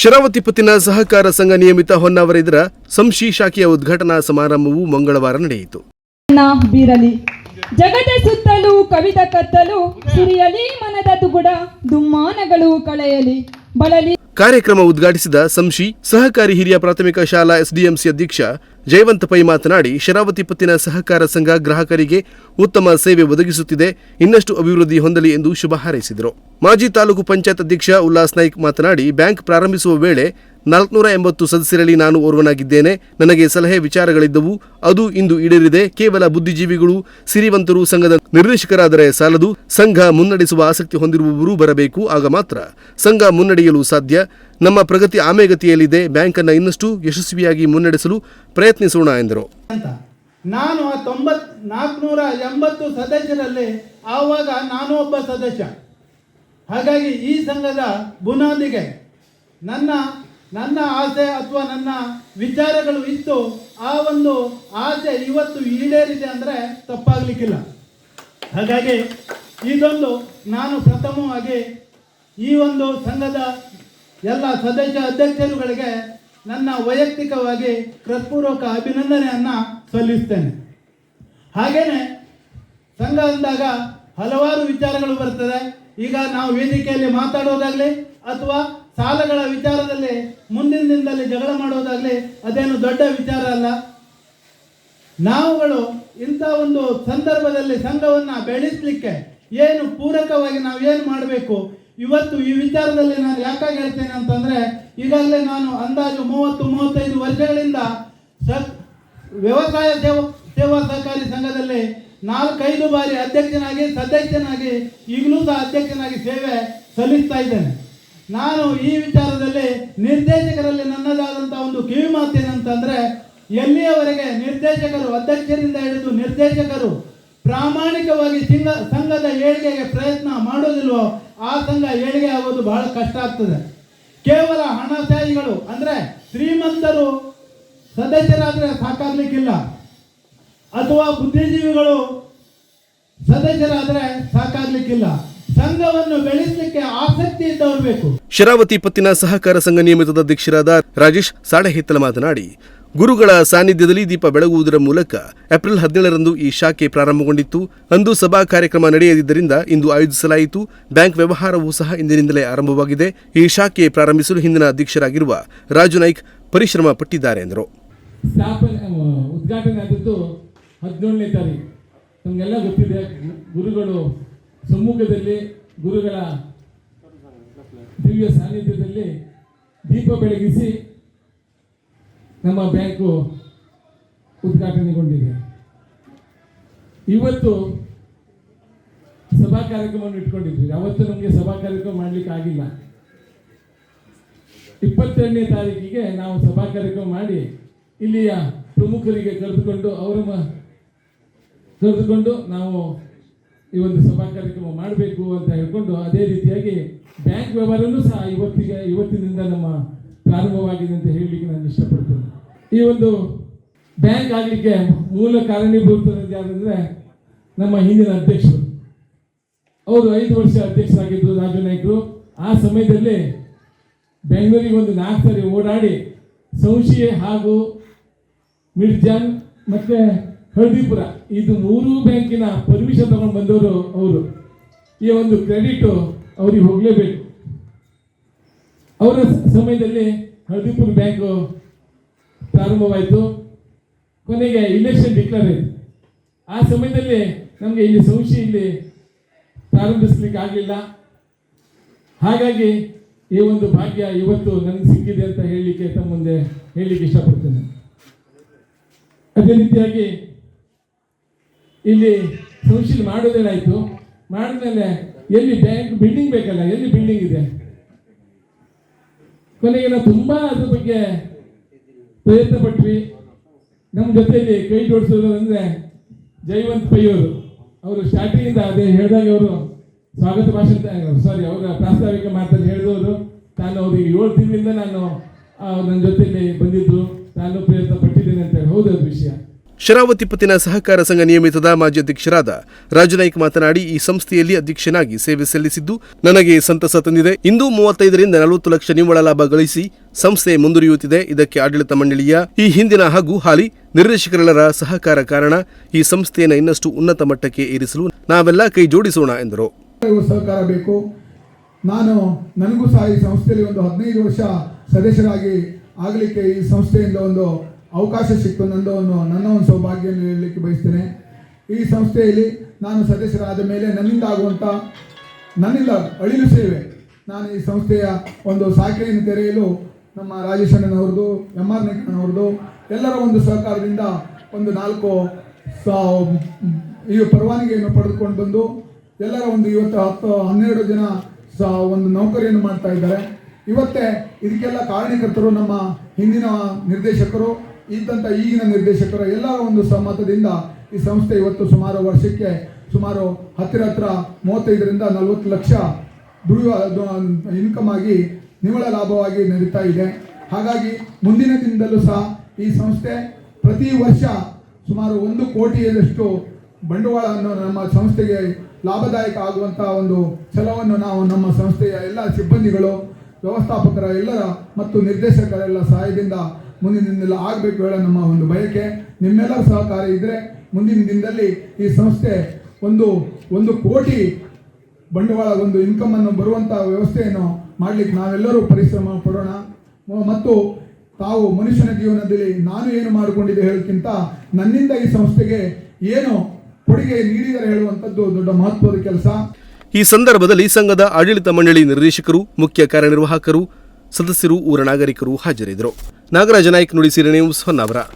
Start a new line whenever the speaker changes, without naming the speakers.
ಶರಾವತಿ ಪತ್ತಿನ ಸಹಕಾರ ಸಂಘ ನಿಯಮಿತ ಹೊನ್ನಾವರ ಇದರ ಸಂಶಿ ಶಾಖೆಯ ಉದ್ಘಾಟನಾ ಸಮಾರಂಭವು ಮಂಗಳವಾರ ನಡೆಯಿತು.
ಬೀರಲಿ. ಜಗದ ಸುತ್ತಲೂ ಕವಿದ ಕತ್ತಲು, ಸಿರಿಯಲಿ ಮನದ ತುಗುಡ, ದುಮ್ಮಾನಗಳು ಕಳೆಯಲಿ. ಬಳಲಿ
ಕಾರ್ಯಕ್ರಮ ಉದ್ಘಾಟಿಸಿದ ಸಂಶಿ, ಸಹಕಾರಿ ಹಿರಿಯ ಪ್ರಾಥಮಿಕ ಶಾಲಾ ಎಸ್ಡಿಎಂಸಿ ಅಧ್ಯಕ್ಷ ಜಯವಂತ ಪೈ ಮಾತನಾಡಿ, ಶರಾವತಿ ಪತ್ತಿನ ಸಹಕಾರ ಸಂಘ ಗ್ರಾಹಕರಿಗೆ ಉತ್ತಮ ಸೇವೆ ಒದಗಿಸುತ್ತಿದೆ, ಇನ್ನಷ್ಟು ಅಭಿವೃದ್ಧಿ ಹೊಂದಲಿ ಎಂದು ಶುಭ ಹಾರೈಸಿದರು. ಮಾಜಿ ತಾಲೂಕು ಪಂಚಾಯತ್ ಅಧ್ಯಕ್ಷ ಉಲ್ಲಾಸ್ ನಾಯ್ಕ್ ಮಾತನಾಡಿ, ಬ್ಯಾಂಕ್ ಪ್ರಾರಂಭಿಸುವ ವೇಳೆ ನಾಲ್ಕುನೂರ ಎಂಬತ್ತು ಸದಸ್ಯರಲ್ಲಿ ನಾನು ಓರ್ವನಾಗಿದ್ದೇನೆ. ನನಗೆ ಸಲಹೆ ವಿಚಾರಗಳಿದ್ದವು. ಅದು ಇಂದು ಈಡೇರಿದೆ. ಕೇವಲ ಬುದ್ಧಿಜೀವಿಗಳು, ಸಿರಿವಂತರು ಸಂಘದ ನಿರ್ದೇಶಕರಾದರೆ ಸಾಲದು. ಸಂಘ ಮುನ್ನಡೆಸುವ ಆಸಕ್ತಿ ಹೊಂದಿರುವವರು ಬರಬೇಕು. ಆಗ ಮಾತ್ರ ಸಂಘ ಮುನ್ನಡೆಯಲು ಸಾಧ್ಯ. ನಮ್ಮ ಪ್ರಗತಿ ಆಮೆಗತಿಯಲ್ಲಿದೆ. ಬ್ಯಾಂಕನ್ನು ಇನ್ನಷ್ಟು ಯಶಸ್ವಿಯಾಗಿ ಮುನ್ನಡೆಸಲು ಪ್ರಯತ್ನಿಸೋಣ ಎಂದರು.
ನಾನು ತೊಂಬತ್ ನಾಲ್ಕುನೂರ ಎಂಬತ್ತು ಸದಸ್ಯರಲ್ಲಿ ಆವಾಗ ನಾನು ಒಬ್ಬ ಸದಸ್ಯ. ಹಾಗಾಗಿ ಈ ಸಂಘದ ಬುನಾದಿಗೆ ನನ್ನ ನನ್ನ ಆಸೆ ಅಥವಾ ನನ್ನ ವಿಚಾರಗಳು ಇತ್ತು, ಆ ಒಂದು ಆಸೆ ಇವತ್ತು ಈಡೇರಿದೆ ಅಂದರೆ ತಪ್ಪಾಗಲಿಕ್ಕಿಲ್ಲ. ಹಾಗಾಗಿ ಇದೊಂದು ನಾನು ಪ್ರಥಮವಾಗಿ ಈ ಒಂದು ಸಂಘದ ಎಲ್ಲ ಸದಸ್ಯ ಅಧ್ಯಕ್ಷರುಗಳಿಗೆ ನನ್ನ ವೈಯಕ್ತಿಕವಾಗಿ ಕೃತ್ಪೂರ್ವಕ ಅಭಿನಂದನೆಯನ್ನು ಸಲ್ಲಿಸ್ತೇನೆ. ಹಾಗೆಯೇ ಸಂಘ ಅಂದಾಗ ಹಲವಾರು ವಿಚಾರಗಳು ಬರ್ತದೆ. ಈಗ ನಾವು ವೇದಿಕೆಯಲ್ಲಿ ಮಾತಾಡೋದಾಗಲಿ ಅಥವಾ ಸಾಲಗಳ ವಿಚಾರದಲ್ಲಿ ಮುಂದಿನ ದಿನದಲ್ಲಿ ಜಗಳ ಮಾಡೋದಾಗಲಿ ಅದೇನು ದೊಡ್ಡ ವಿಚಾರ ಅಲ್ಲ. ನಾವುಗಳು ಇಂಥ ಒಂದು ಸಂದರ್ಭದಲ್ಲಿ ಸಂಘವನ್ನು ಬೆಳೆಸಲಿಕ್ಕೆ ಏನು ಪೂರಕವಾಗಿ ನಾವು ಏನು ಮಾಡಬೇಕು? ಇವತ್ತು ಈ ವಿಚಾರದಲ್ಲಿ ನಾನು ಯಾಕಾಗಿ ಹೇಳ್ತೇನೆ ಅಂತಂದರೆ, ಈಗಾಗಲೇ ನಾನು ಅಂದಾಜು ಮೂವತ್ತು, ಮೂವತ್ತೈದು ವರ್ಷಗಳಿಂದ ಸ ವ್ಯವಸಾಯ ಸೇವಾ ಸೇವಾ ಸಹಕಾರಿ ಸಂಘದಲ್ಲಿ ನಾಲ್ಕೈದು ಬಾರಿ ಅಧ್ಯಕ್ಷನಾಗಿ, ಸದಸ್ಯನಾಗಿ, ಈಗಲೂ ಸಹ ಅಧ್ಯಕ್ಷನಾಗಿ ಸೇವೆ ಸಲ್ಲಿಸ್ತಾ ಇದ್ದೇನೆ. ನಾನು ಈ ವಿಚಾರದಲ್ಲಿ ನಿರ್ದೇಶಕರಲ್ಲಿ ನನ್ನದಾದಂಥ ಒಂದು ಕಿವಿ ಮಾತೇನಂತಂದರೆ, ಎಲ್ಲಿಯವರೆಗೆ ನಿರ್ದೇಶಕರು ಅಧ್ಯಕ್ಷರಿಂದ ಹಿಡಿದು ನಿರ್ದೇಶಕರು ಪ್ರಾಮಾಣಿಕವಾಗಿ ಸಿಂಗ, ಸಂಘದ ಏಳಿಗೆಗೆ ಪ್ರಯತ್ನ ಮಾಡೋದಿಲ್ವೋ, ಆ ಸಂಘ ಏಳಿಗೆ ಆಗೋದು ಬಹಳ ಕಷ್ಟ ಆಗ್ತದೆ. ಕೇವಲ ಹಣಶಾಹಿಗಳು ಅಂದರೆ ಶ್ರೀಮಂತರು ಸದಸ್ಯರಾದರೆ ಸಾಕಾಗ್ಲಿಕ್ಕಿಲ್ಲ. ಅಥವಾ ಬುದ್ಧಿಜೀವಿಗಳು ಸದಸ್ಯರಾದರೆ ಸಾಕಾಗ್ಲಿಕ್ಕಿಲ್ಲ. ಸಂಘವನ್ನು ಬೆಳೆಸಲಿಕ್ಕೆ ಆಸಕ್ತಿ ಇದ್ದವರು ಬೇಕು.
ಶರಾವತಿ ಪತ್ತಿನ ಸಹಕಾರ ಸಂಘ ನಿಯಮಿತದ ಅಧ್ಯಕ್ಷರಾದ ರಾಜೇಶ್ ಸಾಡಹಿತ್ತಲ ಮಾತನಾಡಿ ಗುರುಗಳ ಸಾನ್ನಿಧ್ಯದಲ್ಲಿ ದೀಪ ಬೆಳಗುವುದರ ಮೂಲಕ ಏಪ್ರಿಲ್ ಹದಿನೇಳರಂದು ಈ ಶಾಖೆ ಪ್ರಾರಂಭಗೊಂಡಿತ್ತು. ಅಂದು ಸಭಾ ಕಾರ್ಯಕ್ರಮ ನಡೆಯದಿದ್ದರಿಂದ ಇಂದು ಆಯೋಜಿಸಲಾಯಿತು. ಬ್ಯಾಂಕ್ ವ್ಯವಹಾರವೂ ಸಹ ಇಂದಿನಿಂದಲೇ ಆರಂಭವಾಗಿದೆ. ಈ ಶಾಖೆ ಪ್ರಾರಂಭಿಸಲು ಹಿಂದಿನ ಅಧ್ಯಕ್ಷರಾಗಿರುವ ರಾಜು ನಾಯ್ಕ್ ಪರಿಶ್ರಮ ಪಟ್ಟಿದ್ದಾರೆ ಎಂದರು.
ನಮಗೆಲ್ಲ ಗೊತ್ತಿದೆ, ಗುರುಗಳು ಸಮ್ಮುಖದಲ್ಲಿ ಗುರುಗಳ ದಿವ್ಯ ಸಾನ್ನಿಧ್ಯದಲ್ಲಿ ದೀಪ ಬೆಳಗಿಸಿ ನಮ್ಮ ಬ್ಯಾಂಕು ಉದ್ಘಾಟನೆಗೊಂಡಿದೆ. ಇವತ್ತು ಸಭಾ ಕಾರ್ಯಕ್ರಮವನ್ನು ಇಟ್ಕೊಂಡಿದ್ವಿ ಅವತ್ತು ನಮಗೆ ಸಭಾ ಕಾರ್ಯಕ್ರಮ ಮಾಡಲಿಕ್ಕೆ ಆಗಿಲ್ಲ. ಇಪ್ಪತ್ತೆರಡನೇ ತಾರೀಕಿಗೆ ನಾವು ಸಭಾ ಕಾರ್ಯಕ್ರಮ ಮಾಡಿ ಇಲ್ಲಿಯ ಪ್ರಮುಖರಿಗೆ ಕರೆದುಕೊಂಡು ಅವರ ಕರೆದುಕೊಂಡು ನಾವು ಈ ಒಂದು ಸಭಾ ಕಾರ್ಯಕ್ರಮ ಮಾಡಬೇಕು ಅಂತ ಹೇಳ್ಕೊಂಡು ಅದೇ ರೀತಿಯಾಗಿ ಬ್ಯಾಂಕ್ ವ್ಯವಹಾರನೂ ಸಹ ಇವತ್ತಿಗೆ, ಇವತ್ತಿನಿಂದ ನಮ್ಮ ಪ್ರಾರಂಭವಾಗಿದೆ ಅಂತ ಹೇಳಲಿಕ್ಕೆ ನಾನು ಇಷ್ಟಪಡ್ತೇನೆ. ಈ ಒಂದು ಬ್ಯಾಂಕ್ ಆಗಲಿಕ್ಕೆ ಮೂಲ ಕಾರಣೀಭೂತರಾದ ಯಾರಂದರೆ ನಮ್ಮ ಹಿಂದಿನ ಅಧ್ಯಕ್ಷರು. ಅವರು ಐದು ವರ್ಷ ಅಧ್ಯಕ್ಷರಾಗಿದ್ದರು ರಾಜು ನಾಯ್ಕರು. ಆ ಸಮಯದಲ್ಲಿ ಬೆಂಗಳೂರಿಗೆ ಒಂದು ನಾಲ್ಕು ಸಾರಿ ಓಡಾಡಿ ಸಂಶಿ ಹಾಗೂ ಮಿರ್ಜಾನ್ ಮತ್ತೆ ಹಳ್ದಿಪುರ ಇದು ಮೂರು ಬ್ಯಾಂಕಿನ ಪರ್ಮಿಷನ್ ತಗೊಂಡು ಬಂದವರು ಅವರು. ಈ ಒಂದು ಕ್ರೆಡಿಟ್ ಅವ್ರಿಗೆ ಹೋಗಲೇಬೇಕು. ಅವರ ಸಮಯದಲ್ಲಿ ಹಳದಿಪುರ ಬ್ಯಾಂಕು ಪ್ರಾರಂಭವಾಯಿತು. ಕೊನೆಗೆ ಇಲೆಕ್ಷನ್ ಡಿಕ್ಲೇರ್ ಆಯಿತು. ಆ ಸಮಯದಲ್ಲಿ ನಮಗೆ ಇಲ್ಲಿ ಸಂಶಿ ಇಲ್ಲಿ ಪ್ರಾರಂಭಿಸ್ಲಿಕ್ಕೆ ಆಗಲಿಲ್ಲ. ಹಾಗಾಗಿ ಈ ಒಂದು ಭಾಗ್ಯ ಇವತ್ತು ನನಗೆ ಸಿಕ್ಕಿದೆ ಅಂತ ಹೇಳಲಿಕ್ಕೆ ತಮ್ಮ ಮುಂದೆ ಹೇಳಲಿಕ್ಕೆ ಇಷ್ಟಪಡ್ತೇನೆ. ಅದೇ ರೀತಿಯಾಗಿ ಇಲ್ಲಿ ಸಂಶೀಲ್ ಮಾಡೋದೇನಾಯ್ತು ಮಾಡಿದ್ಮೇಲೆ ಎಲ್ಲಿ ಬ್ಯಾಂಕ್ ಬಿಲ್ಡಿಂಗ್ ಬೇಕಲ್ಲ, ಎಲ್ಲಿ ಬಿಲ್ಡಿಂಗ್ ಇದೆ? ಕೊನೆಗೆ ನಾವು ತುಂಬಾ ಅದ್ರ ಬಗ್ಗೆ ಪ್ರಯತ್ನ ಪಟ್ವಿ. ನಮ್ಮ ಜೊತೆಯಲ್ಲಿ ಕೈ ಜೋಡಿಸೋದು ಅಂದರೆ ಜೈವಂತ್ ಪೈ ಅವರು ಅವರು ಸ್ಟಾರ್ಟಿಂಗ್ ಇಂದ ಅದೇ ಹೇಳಿದಾಗ ಅವರು ಸ್ವಾಗತ ಭಾಷಣ ಸಾರಿ ಅವರ ಪ್ರಾಸ್ತಾವಿಕ ಮಾತಲ್ಲಿ ಹೇಳಿದವರು. ನಾನು ಅವ್ರಿಗೆ ಏಳು ತಿಂಗಳಿಂದ ನಾನು ನನ್ನ ಜೊತೆಯಲ್ಲಿ ಬಂದಿದ್ದು. ನಾನು ಪ್ರಯತ್ನ ಪಟ್ಟಿದ್ದೇನೆ ಅಂತ ಹೇಳಿ. ಹೌದು ವಿಷಯ.
ಶರಾವತಿ ಪತ್ತಿನ ಸಹಕಾರ ಸಂಘ ನಿಯಮಿತದ ಮಾಜಿ ಅಧ್ಯಕ್ಷರಾದ ರಾಜನಾಯ್ಕ್ ಮಾತನಾಡಿ, ಈ ಸಂಸ್ಥೆಯಲ್ಲಿ ಅಧ್ಯಕ್ಷನಾಗಿ ಸೇವೆ ಸಲ್ಲಿಸಿದ್ದು ನನಗೆ ಸಂತಸ ತಂದಿದೆ. ಇಂದು ಮೂವತ್ತೈದರಿಂದ ನಲವತ್ತು ಲಕ್ಷ ನಿವ್ವಳ ಲಾಭ ಗಳಿಸಿ ಸಂಸ್ಥೆ ಮುಂದುವರಿಯುತ್ತಿದೆ. ಇದಕ್ಕೆ ಆಡಳಿತ ಮಂಡಳಿಯ ಈ ಹಿಂದಿನ ಹಾಗೂ ಹಾಲಿ ನಿರ್ದೇಶಕರೆಲ್ಲರ ಸಹಕಾರ ಕಾರಣ ಈ ಸಂಸ್ಥೆಯನ್ನು ಇನ್ನಷ್ಟು ಉನ್ನತ ಮಟ್ಟಕ್ಕೆ ಏರಿಸಲು ನಾವೆಲ್ಲ ಕೈ ಜೋಡಿಸೋಣ ಎಂದರು.
ಸಹಕಾರ ನಾನು ನನಗೂ ಸಹ ಈ ಒಂದು ಹದಿನೈದು ವರ್ಷ ಸದಸ್ಯರಾಗಿ ಆಗಲಿಕ್ಕೆ ಈ ಸಂಸ್ಥೆಯಿಂದ ಒಂದು ಅವಕಾಶ ಸಿಕ್ತು ನಂದು ಒಂದು ನನ್ನ ಒಂದು ಸೌಭಾಗ್ಯವನ್ನು ಹೇಳಲಿಕ್ಕೆ ಬಯಸ್ತೇನೆ. ಈ ಸಂಸ್ಥೆಯಲ್ಲಿ ನಾನು ಸದಸ್ಯರಾದ ಮೇಲೆ ನನ್ನಿಂದ ಆಗುವಂಥ ನನ್ನಿಂದ ಅಳಿಲು ಸೇವೆ ನಾನು ಈ ಸಂಸ್ಥೆಯ ಒಂದು ಶಾಖೆಯನ್ನು ತೆರೆಯಲು ನಮ್ಮ ರಾಜೇಶ್ ಅಣ್ಣನವ್ರದ್ದು ಎಂ ಆರ್ ನಾಯ್ಕನವ್ರದ್ದು ಎಲ್ಲರ ಒಂದು ಸಹಕಾರದಿಂದ ಒಂದು ನಾಲ್ಕು ಈ ಪರವಾನಗಿಯನ್ನು ಪಡೆದುಕೊಂಡು ಬಂದು ಎಲ್ಲರ ಒಂದು ಇವತ್ತು ಹತ್ತು, ಹನ್ನೆರಡು ಜನ ಸಹ ಒಂದು ನೌಕರಿಯನ್ನು ಮಾಡ್ತಾ ಇದ್ದಾರೆ. ಇವತ್ತೇ ಇದಕ್ಕೆಲ್ಲ ಕಾರಣೀಕರ್ತರು ನಮ್ಮ ಹಿಂದಿನ ನಿರ್ದೇಶಕರು ಇದ್ದಂಥ ಈಗಿನ ನಿರ್ದೇಶಕರ ಎಲ್ಲ ಒಂದು ಸಮ್ಮತದಿಂದ ಈ ಸಂಸ್ಥೆ ಇವತ್ತು ಸುಮಾರು ವರ್ಷಕ್ಕೆ ಸುಮಾರು ಹತ್ತಿರ ಹತ್ರ ಮೂವತ್ತೈದರಿಂದ ನಲವತ್ತು ಲಕ್ಷ ದುಡಿಯುವ ಇನ್ಕಮ್ ಆಗಿ ನಿವ್ವಳ ಲಾಭವಾಗಿ ನಡೀತಾ ಇದೆ. ಹಾಗಾಗಿ ಮುಂದಿನ ದಿನದಲ್ಲೂ ಸಹ ಈ ಸಂಸ್ಥೆ ಪ್ರತಿ ವರ್ಷ ಸುಮಾರು ಒಂದು ಕೋಟಿಯಷ್ಟು ಬಂಡವಾಳವನ್ನು ನಮ್ಮ ಸಂಸ್ಥೆಗೆ ಲಾಭದಾಯಕ ಆಗುವಂಥ ಒಂದು ಛಲವನ್ನು ನಾವು ನಮ್ಮ ಸಂಸ್ಥೆಯ ಎಲ್ಲ ಸಿಬ್ಬಂದಿಗಳು ವ್ಯವಸ್ಥಾಪಕರ ಎಲ್ಲರ ಮತ್ತು ನಿರ್ದೇಶಕರೆಲ್ಲ ಸಹಾಯದಿಂದ ಮುಂದಿನ ದಿನದಲ್ಲಿ ಆಗಬೇಕು ಹೇಳೋ ನಮ್ಮ ಒಂದು ಬಯಕೆ. ನಿಮ್ಮೆಲ್ಲರ ಸಹಕಾರ ಇದ್ದರೆ ಮುಂದಿನ ದಿನದಲ್ಲಿ ಈ ಸಂಸ್ಥೆ ಒಂದು ಒಂದು ಕೋಟಿ ಬಂಡವಾಳ ಒಂದು ಇನ್ಕಮ್ ಅನ್ನು ಬರುವಂತ ವ್ಯವಸ್ಥೆಯನ್ನು ಮಾಡ್ಲಿಕ್ಕೆ ನಾವೆಲ್ಲರೂ ಪರಿಶ್ರಮ ಪಡೋಣ. ಮತ್ತು ತಾವು ಮನುಷ್ಯನ ಜೀವನದಲ್ಲಿ ನಾನು ಏನು ಮಾಡಿಕೊಂಡಿದ್ದೆ ಹೇಳೋಕ್ಕಿಂತ ನನ್ನಿಂದ ಈ ಸಂಸ್ಥೆಗೆ ಏನು ಕೊಡುಗೆ ನೀಡಿದರೆ ಹೇಳುವಂಥದ್ದು ದೊಡ್ಡ ಮಹತ್ವದ ಕೆಲಸ.
ಈ ಸಂದರ್ಭದಲ್ಲಿ ಸಂಘದ ಆಡಳಿತ ಮಂಡಳಿ ನಿರ್ದೇಶಕರು, ಮುಖ್ಯ ಕಾರ್ಯನಿರ್ವಾಹಕರು, ಸದಸ್ಯರು, ಊರ ನಾಗರಿಕರು ಹಾಜರಿದ್ದರು. ನಾಗರಾಜ ನಾಯ್ಕ ನುಡಿಸಿರಿ ನ್ಯೂಸ್ ಹೊನ್ನಾವರ.